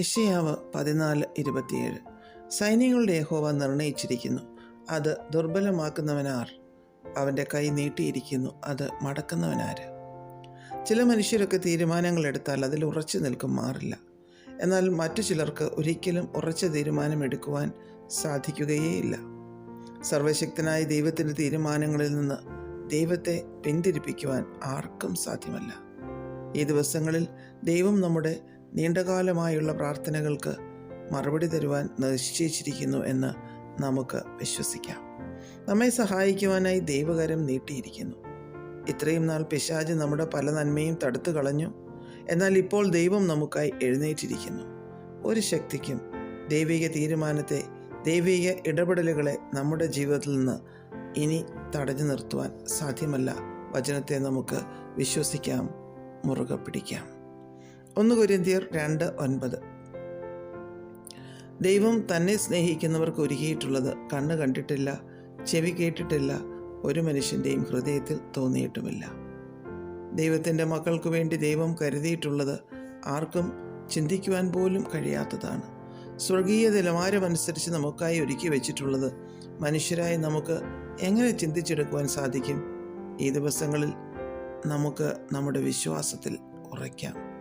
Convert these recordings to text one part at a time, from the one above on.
യഷയാവ് പതിനാല് ഇരുപത്തിയേഴ്. സൈന്യങ്ങളുടെ യഹോവ നിർണയിച്ചിരിക്കുന്നു. അത് ദുർബലമാക്കുന്നവനാർ. അവന്റെ കൈ നീട്ടിയിരിക്കുന്നു. അത് മടക്കുന്നവനാര്? ചില മനുഷ്യരൊക്കെ തീരുമാനങ്ങൾ എടുത്താൽ അതിൽ ഉറച്ചു നിൽക്കും മാറില്ല. എന്നാൽ മറ്റു ചിലർക്ക് ഒരിക്കലും ഉറച്ച തീരുമാനം എടുക്കുവാൻ സാധിക്കുകയേയില്ല. സർവശക്തനായ ദൈവത്തിന്റെ തീരുമാനങ്ങളിൽ നിന്ന് ദൈവത്തെ പിന്തിരിപ്പിക്കുവാൻ ആർക്കും സാധ്യമല്ല. ഈ ദിവസങ്ങളിൽ ദൈവം നമ്മുടെ നീണ്ടകാലമായുള്ള പ്രാർത്ഥനകൾക്ക് മറുപടി തരുവാൻ നിശ്ചയിച്ചിരിക്കുന്നു എന്ന് നമുക്ക് വിശ്വസിക്കാം. നമ്മെ സഹായിക്കുവാനായി ദൈവകരം നീട്ടിയിരിക്കുന്നു. ഇത്രയും നാൾ പിശാജ് നമ്മുടെ പല നന്മയും തടുത്തു കളഞ്ഞു. എന്നാൽ ഇപ്പോൾ ദൈവം നമുക്കായി എഴുന്നേറ്റിരിക്കുന്നു. ഒരു ശക്തിക്കും ദൈവിക തീരുമാനത്തെ ദൈവിക ഇടപെടലുകളെ നമ്മുടെ ജീവിതത്തിൽ നിന്ന് ഇനി തടഞ്ഞു നിർത്തുവാൻ സാധ്യമല്ല. വചനത്തെ നമുക്ക് വിശ്വസിക്കാം മുറുകെ പിടിക്കാം. ഒന്ന് കുരിന്തിയർ രണ്ട് ഒൻപത്. ദൈവം തന്നെ സ്നേഹിക്കുന്നവർക്ക് ഒരുക്കിയിട്ടുള്ളത് കണ്ണ് കണ്ടിട്ടില്ല ചെവി കേട്ടിട്ടില്ല ഒരു മനുഷ്യന്റെയും ഹൃദയത്തിൽ തോന്നിയിട്ടുമില്ല. ദൈവത്തിന്റെ മക്കൾക്ക് വേണ്ടി ദൈവം കരുതിയിട്ടുള്ളത് ആർക്കും ചിന്തിക്കുവാൻ പോലും കഴിയാത്തതാണ്. സ്വർഗീയ നിലവാരമനുസരിച്ച് നമുക്കായി ഒരുക്കി വെച്ചിട്ടുള്ളത് മനുഷ്യരായി നമുക്ക് എങ്ങനെ ചിന്തിച്ചെടുക്കുവാൻ സാധിക്കും? ഈ ദിവസങ്ങളിൽ നമുക്ക് നമ്മുടെ വിശ്വാസത്തിൽ ഉറയ്ക്കാം.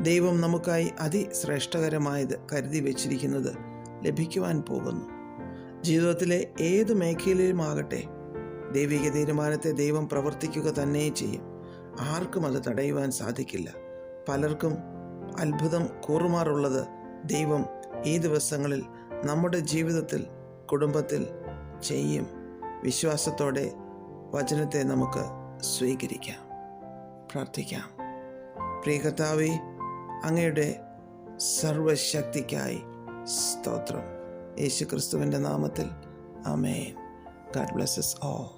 ദൈവം നമുക്കായി അതിശ്രേഷ്ഠകരമായത് കരുതി വച്ചിരിക്കുന്നത് ലഭിക്കുവാൻ പോകുന്നു. ജീവിതത്തിലെ ഏത് മേഖലയിലുമാകട്ടെ ദൈവിക തീരുമാനത്തെ ദൈവം പ്രവർത്തിക്കുക തന്നെ ചെയ്യും. ആർക്കും അത് തടയുവാൻ സാധിക്കില്ല. പലർക്കും അത്ഭുതം കൂറുമാറുള്ളത് ദൈവം ഈ ദിവസങ്ങളിൽ നമ്മുടെ ജീവിതത്തിൽ കുടുംബത്തിൽ ചെയ്യും. വിശ്വാസത്തോടെ വചനത്തെ നമുക്ക് സ്വീകരിക്കാം. പ്രാർത്ഥിക്കാം. പ്രിയ കർത്താവേ അങ്ങയുടെ സർവശക്തിക്കായി സ്തോത്രം. യേശു ക്രിസ്തുവിന്റെ നാമത്തിൽ. Amen God blesses all.